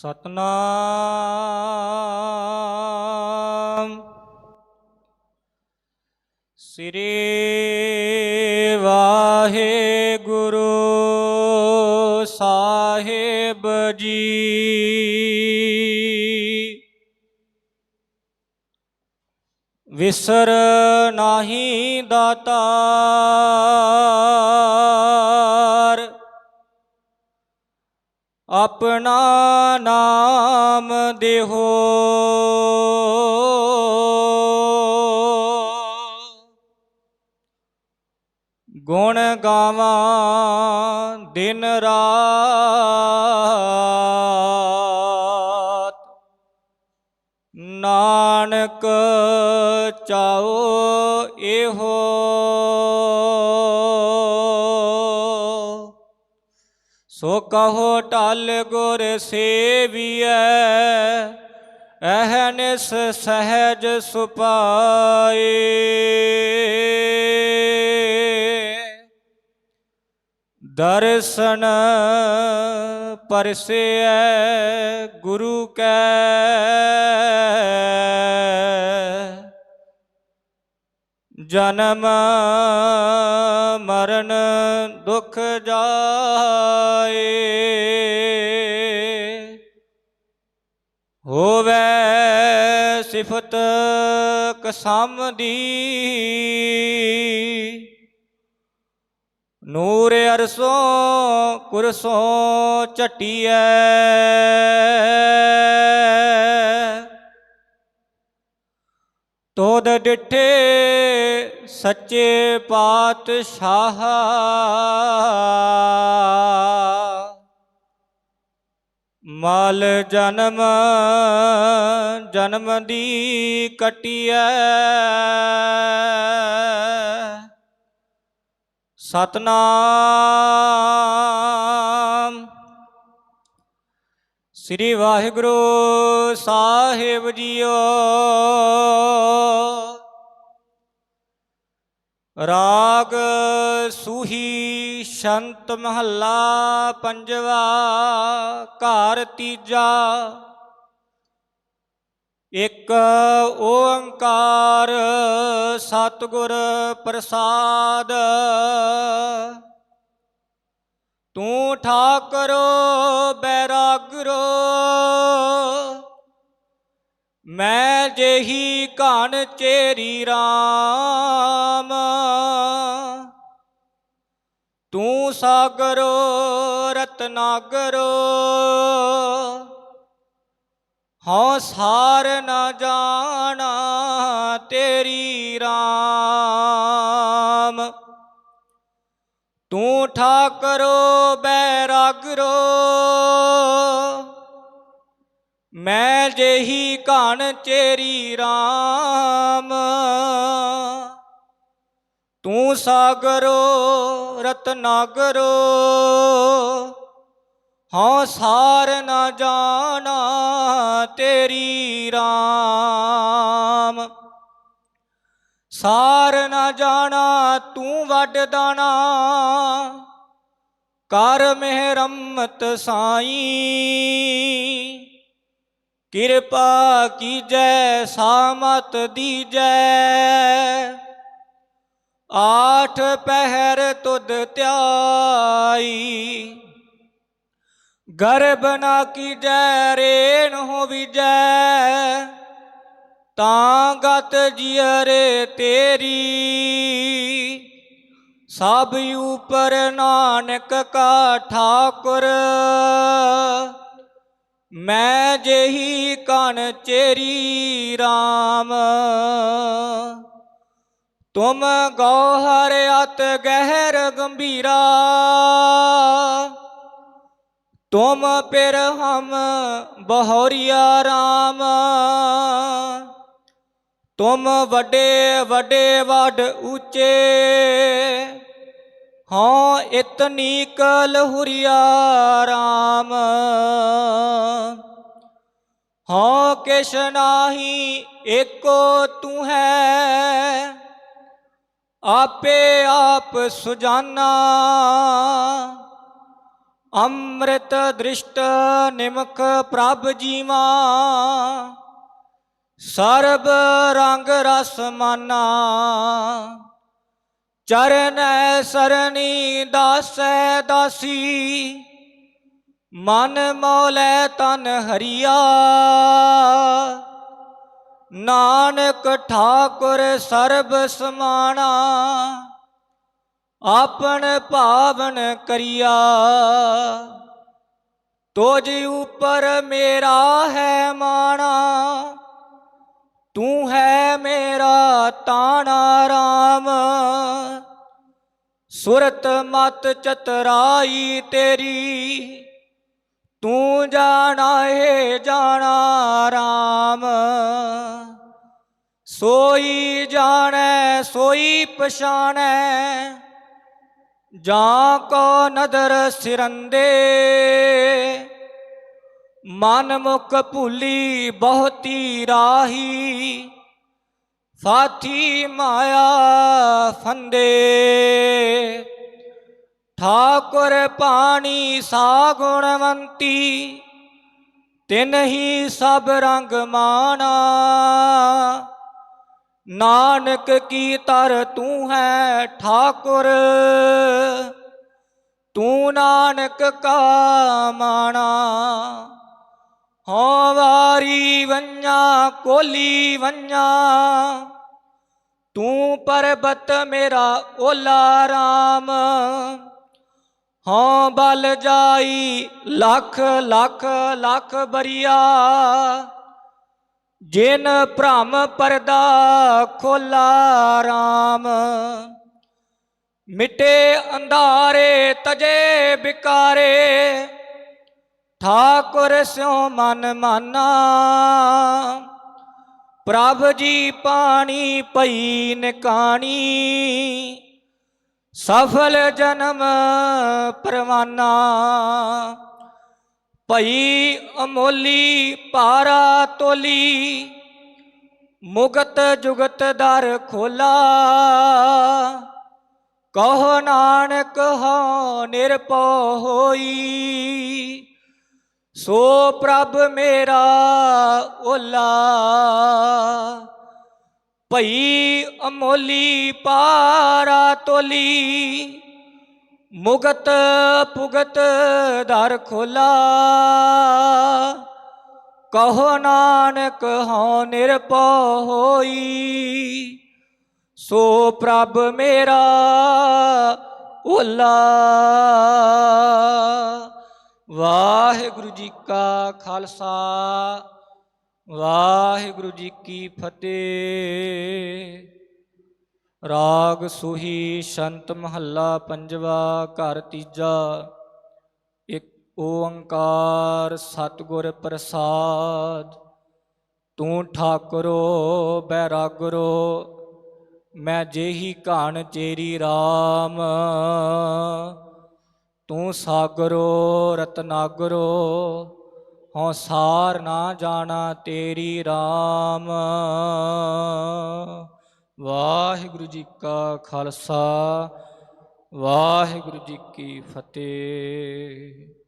ਸਤਨਾਮ। ਸ੍ਰੀ ਵਾਹਿਗੁਰੂ ਸਾਹਿਬ ਜੀ। ਵਿਸਰ ਨਾਹੀ ਦਾਤਾ। ਆਪਣਾ ਨਾਮ ਦੇਹੋ। ਗੁਣ ਗਾਵਾਂ ਦਿਨ ਰਾਤ। ਨਾਨਕ ਚਾਓ ਇਹੋ। ਸੋ ਕਹੋ ਟਲ ਗੁਰ ਸੇਵੀਐ ਅਹਨਿਸ ਸਹਿਜ ਸੁਪਾਏ ਦਰਸ਼ਨ ਪਰਸੇਐ ਗੁਰੂ ਕੈ। ਜਨਮ ਮਰਨ ਦੁਖ ਜਾਏ। ਹੋਵੇ ਸਿਫਤ ਕਸਮ ਦੀ ਨੂਰ ਅਰਸੋਂ ਕੁਰਸੋਂ ਚਟੀਐ ਤੋਦ ਡਿਠੇ ਸੱਚੇ ਪਾਤਸ਼ਾਹ। ਮਲ ਜਨਮ ਜਨਮ ਦੀ ਕਟਿਐ। ਸਤਨਾਮ। ਸ੍ਰੀ ਵਾਹਿਗੁਰੂ ਸਾਹਿਬ ਜੀਓ। ਰਾਗ ਸੂਹੀ ਸ਼ੰਤ ਮਹੱਲਾ ਪੰਜਵਾ, ਘਰ ਤੀਜਾ। ਇੱਕ ਓੰਕਾਰ ਸਤਿਗੁਰ ਪ੍ਰਸਾਦ। ਤੂੰ ਠਾਕਰੋ ਬੈਰਾਗਰੋ, ਮੈਂ ਜਿਹੀ ਘਨ ਚੇਰੀ RAM ਤੂੰ ਸਾਗਰੋ ਰਤਨਾਗਰੋ, ਹਉ ਸਾਰ ਨਾ ਜਾਣਾ ਤੇਰੀ ਤੂੰ ਠਾਕਰੋ, ਬੈਰਾਗਰੋ। ਮੈਂ ਜਿਹੀ ਘਣ ਚੇਰੀ RAM ਤੂੰ ਸਾਗਰੋ, ਰਤਨਾਗਰੋ। ਹਉ ਸਾਰ ਨਾ ਜਾਣਾ ਤੇਰੀ RAM ਸਾਰ ਨਾ ਜਾਣਾ ਤੂੰ ਵੱਡ ਦਾਣਾ, ਕਰ ਮਿਹਰਮਤ ਸਾਈ। ਕਿਰਪਾ ਕੀਜੈ, ਸਾਮਤ ਦੀਜੈ। ਆਠ ਪਹਿਰ ਤੁਧ ਧਿਆਈ ਗਰਬ ਨਾ ਕੀਜੈ, ਰੇਨ ਹੋ ਵਿਜੈ। ਤਾਂ ਗਤ ਜਿਅਰੇ ਤੇਰੀ। ਸਭ ਉਪਰ ਨਾਨਕ ਕਾ ਠਾਕੁਰ। ਮੈਂ ਜਿਹੀ ਕਨ ਚੇਰੀ RAM ਤੁਮ ਗੌਹਰ ਅਤ ਗਹਿਰ ਗੰਭੀਰਾ। ਤੁਮ ਪਿਰ ਹਮ ਬਹੋਰੀਆ RAM ਤੁਮ ਵੱਡੇ ਵੱਡੇ ਵੱਡ ਉੱਚੇ। ਹਾਂ ਇਤਨੀ ਕਲਹੁਰੀਆ RAM ਹਾਂ ਕਿਛ ਨਾਹੀ ਏਕੋ ਤੂੰ ਹੈ। ਆਪੇ ਆਪ ਸੁਜਾਨਾ। ਅੰਮ੍ਰਿਤ ਦ੍ਰਿਸ਼ਟ ਨਿਮਖ ਪ੍ਰਭ ਜੀਵਾ। ਸਰਬ ਰੰਗ ਰਸ ਮਾਨਾ। ਚਰਨੈ ਸਰਣੀ ਦਾਸੈ ਦਾਸੀ, ਮਨ ਮੌਲੇ ਤਨ ਹਰੀਆ। ਨਾਨਕ ਠਾਕੁਰ ਸਰਬ ਸਮਾਣਾ, ਆਪਣ ਭਾਵਨ ਕਰਿਆ। ਤੋਜ ਉਪਰ ਮੇਰਾ ਹੈ ਮਾਣਾ, ਤੂੰ ਹੈ ਮੇਰਾ ਤਾਣਾ ਰਾਮ ਸੁਰਤ ਮਤ ਚਤਰਾਈ ਤੇਰੀ, ਤੂੰ ਜਾਣਾ ਏ ਜਾਣਾ ਰਾਮ। ਸੋਈ ਜਾਣੈ, ਸੋਈ ਪਛਾਣੈ, ਜਾਂ ਕੋ ਨਦਰ ਸਿਰੰਦੇ। ਮਨ ਮੁਖ ਭੁੱਲੀ ਬਹੁਤੀ ਰਾਹੀ ਸਾਥੀ ਮਾਇਆ ਫੰਦੇ ਠਾਕੁਰ ਪਾਣੀ ਸਾ ਗੁਣਵੰਤੀ ਤਿਨ ਹੀ ਸਭ ਰੰਗ ਮਾਣਾ। ਨਾਨਕ ਕੀ ਤਰ ਤੂੰ ਹੈ ਠਾਕੁਰ, ਤੂੰ ਨਾਨਕ ਕਾ ਮਾਣਾ। ਹਉ ਵਾਰੀ ਵੰਨਾ ਕੋਲੀ ਵੰਨਾ ਤੂੰ ਪਰਬਤ ਮੇਰਾ ਓਲਾ ਰਾਮ। ਹਾਂ, ਬਲ ਜਾਈ, ਲੱਖ ਲੱਖ ਲੱਖ ਬਰੀਆ। ਜਿਨ ਭ੍ਰਮ ਪਰਦਾ, ਖੋਲਾ RAM ਮਿਟੇ ਅੰਧਾਰੇ, ਤਜੇ ਬਿਕਾਰੇ। ਠਾਕੁਰ ਸਿਉ ਮਨ ਮਾਨਾ। ਪ੍ਰਭ ਜੀ ਪਾਣੀ ਪਈ ਨਿਕਾਣੀ। ਸਫਲ ਜਨਮ ਪਰਵਾਨਾ। ਭਈ ਅਮੋਲੀ ਪਾਰਾ ਤੋਲੀ। ਮੁਗਤ ਜੁਗਤ ਦਰ ਖੋਲਾ। ਕਹੋ ਨਾਨਕ ਹੋ ਨਿਰਭਉ ਹੋਈ। ਸੋ ਪ੍ਰਭ ਮੇਰਾ ਓਲਾ, ਭਈ ਅਮੋਲੀ ਪਾਰਾ ਤੋਲੀ, ਮੁਗਤ ਪੁਗਤ ਦਰ ਖੋਲਾ। ਕਹੋ ਨਾਨਕ, ਹਉ ਨਿਰਭਉ ਹੋਈ। ਸੋ ਪ੍ਰਭ ਮੇਰਾ ਓਲਾ। ਜੀ ਕਾ ਖਾਲਸਾ, ਵਾਹਿਗੁਰੂ ਜੀ ਕੀ ਫਤਿਹ। ਰਾਗ ਸੁਹੀ ਸ਼ੰਤ ਮਹੱਲਾ ਪੰਜਵਾ, ਘਰ ਤੀਜਾ। ਇੱਕ ਓੰਕਾਰ ਸਤਿਗੁਰ ਪ੍ਰਸਾਦ। ਤੂੰ ਠਾਕੁਰੋ, ਬੈਰਾਗਰੋ, ਮੈਂ ਜੇਹੀ ਘਾਣ ਚੇਰੀ RAM ਤੂੰ ਸਾਗਰੋ, ਰਤਨਾਗਰੋ, ਹਉ ਸਾਰ ਨਾ ਜਾਣਾ ਤੇਰੀ RAM ਵਾਹਿਗੁਰੂ ਜੀ ਕਾ ਖਾਲਸਾ, ਵਾਹਿਗੁਰੂ ਜੀ ਕੀ ਫਤਿਹ।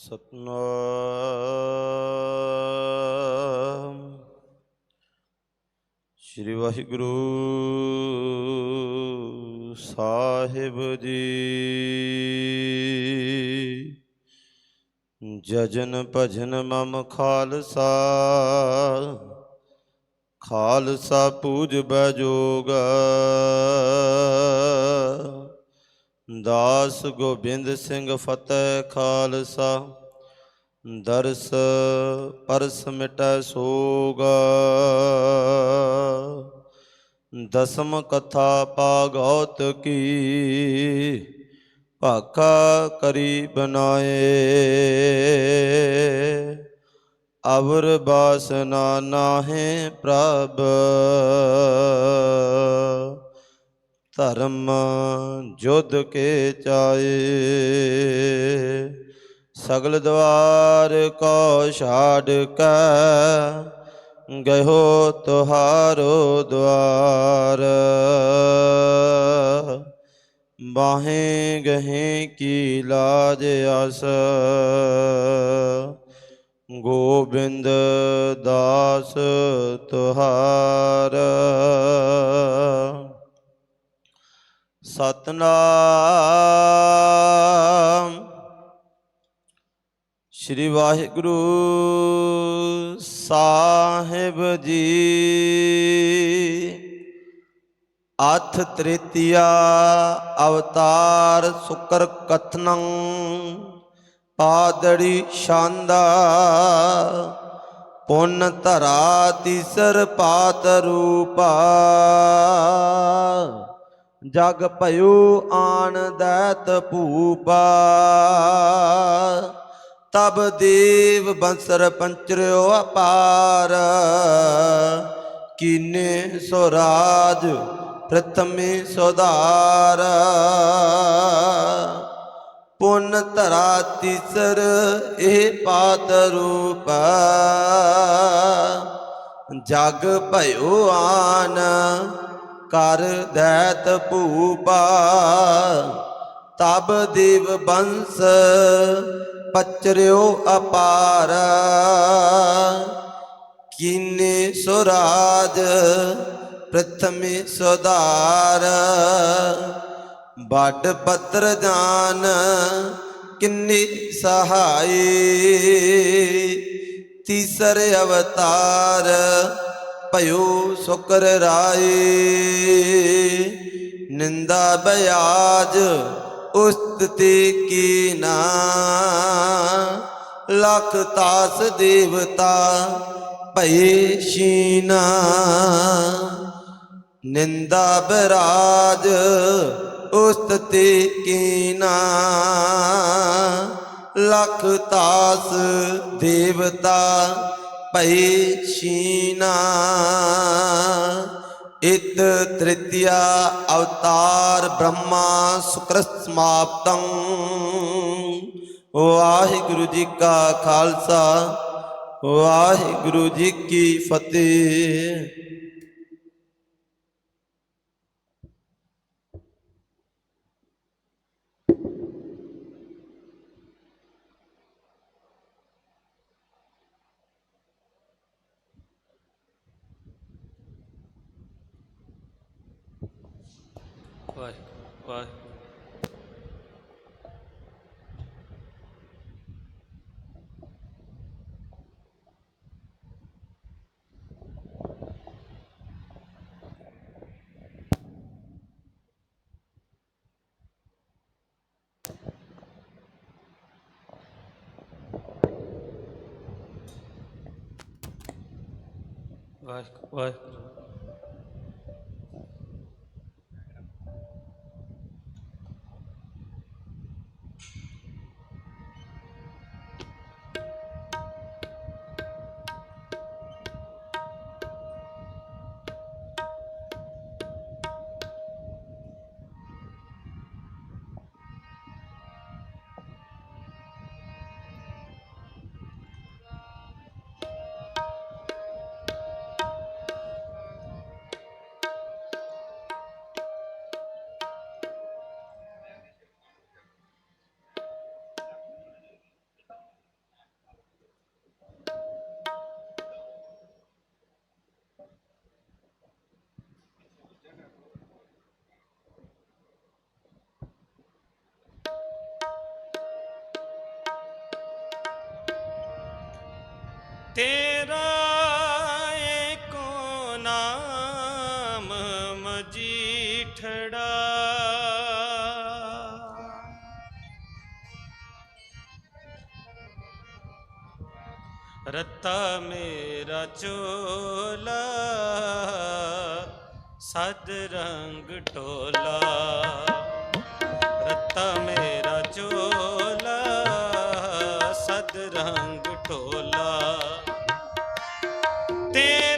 ਸਤਨਾਮ। ਸ੍ਰੀ ਵਾਹਿਗੁਰੂ ਸਾਹਿਬ ਜੀ। ਜਜਨ ਭਜਨ ਮਮ ਖਾਲਸਾ। ਖਾਲਸਾ ਪੂਜ ਬਜੋਗ ਦਾਸ ਗੋਬਿੰਦ ਸਿੰਘ ਫਤਿਹ ਖਾਲਸਾ, ਦਰਸ ਪਰਸ ਮਿਟੈ ਸੋਗ। ਦਸਮ ਕਥਾ ਪਾਗੌਤ ਕੀ, ਭਾਖਾ ਕਰੀ ਬਨਾਏ। ਅਵਰ ਬਾਸਨਾ ਨਾਹੇ ਪ੍ਰਭ। ਧਰਮ ਜੁਧ ਕੇ ਚਾਏ। ਸਗਲ ਦਵਾਰ ਕੋ ਛਾੜ ਕੈ, ਗਇਓ ਤੁਹਾਰੋ ਦਵਾਰ। ਬਾਹੇ ਗਹੇ ਕੀ ਲਾਜ ਅਸ ਗੋਬਿੰਦ ਦਾਸ ਸਤਨਾਮ। ਸ੍ਰੀ ਵਾਹਿਗੁਰੂ ਸਾਹਿਬ ਜੀ। ਅਥ ਤ੍ਰਿਤੀਆ ਅਵਤਾਰ ਸੁਕਰ ਕਥਨੰ ਪਾਦੜੀ ਛਾਂਦਾ। ਪੁੰਨ ਧਰਾ ਤੀਸਰ ਪਾਤ ਰੂਪਾ। ਜਗ ਭਇਓ ਆਨ ਦੈਤ ਭੂਪਾ। ਤਬ ਦੇਵ ਬੰਸਰ ਪੰਚਰਿਓ ਅਪਾਰ। ਕੀਨੇ ਸੋਰਾਜ ਪ੍ਰਥਮੇ ਸੁਧਾਰ ਪੁੰਨ ਧਰਾ ਤੀਸਰ, ਇਹ ਪਾਤ ਰੂਪ। ਜਗ ਭਇਓ ਆਨ ਕਰ ਦੈਤ ਭੂਪਾ, ਤਬ ਦੇਵ ਬੰਸ ਪਚਰਿਓ ਅਪਾਰ। ਕੀਨੇ ਸੁਰਾਜ ਪ੍ਰਥਮੇ ਸੁਧਾਰ। ਵੱਡ ਪੱਤਰ ਜਾਨ ਕਿੰਨੀ ਸਹਾਈ। ਤੀਸਰੇ ਅਵਤਾਰ ਭਇਓ ਸੁਕਰ ਰਾਏ। ਨਿੰਦਾ ਬਿਆਜ ਉਸਤਤੀ ਕੀ ਨਾ। ਲਖ ਤਾਸ ਦੇਵਤਾ ਭਏ ਸ਼ੀਨਾ। ਨਿੰਦਾ ਬਰਾਜ ਉਸ ਕੀ ਨਾ। ਲਖ ਤਾਸ ਦੇਵਤਾ ਭਈ ਸ਼ੀਨਾ ਇਤ ਤ੍ਰਿਤੀਆ ਅਵਤਾਰ ਬ੍ਰਹਮਾ ਸੁਕਰ ਸਮਾਪਤੰ। ਵਾਹਿਗੁਰੂ ਜੀ ਕਾ ਖਾਲਸਾ, ਵਾਹਿਗੁਰੂ ਜੀ ਕੀ ਫਤਿਹ। ਵਾਹਿਗੁਰੂ ਵਾਹਿਗੁਰੂ ਵਾਹਿਗੁਰੂ ਵਾਹਿਗੁਰੂ ਤੇਰਾ ਏਕੋ ਨਾਮ ਮਜੀਠੜਾ। ਰਤਾ ਮੇਰਾ ਚੋਲਾ ਸਦ ਰੰਗ ਟੋਲਾ। ਰਤਾ ਮੇਰਾ ਚੋਲਾ ਸਦ ਰੰਗ ਢੋਲਾ। ਤੇ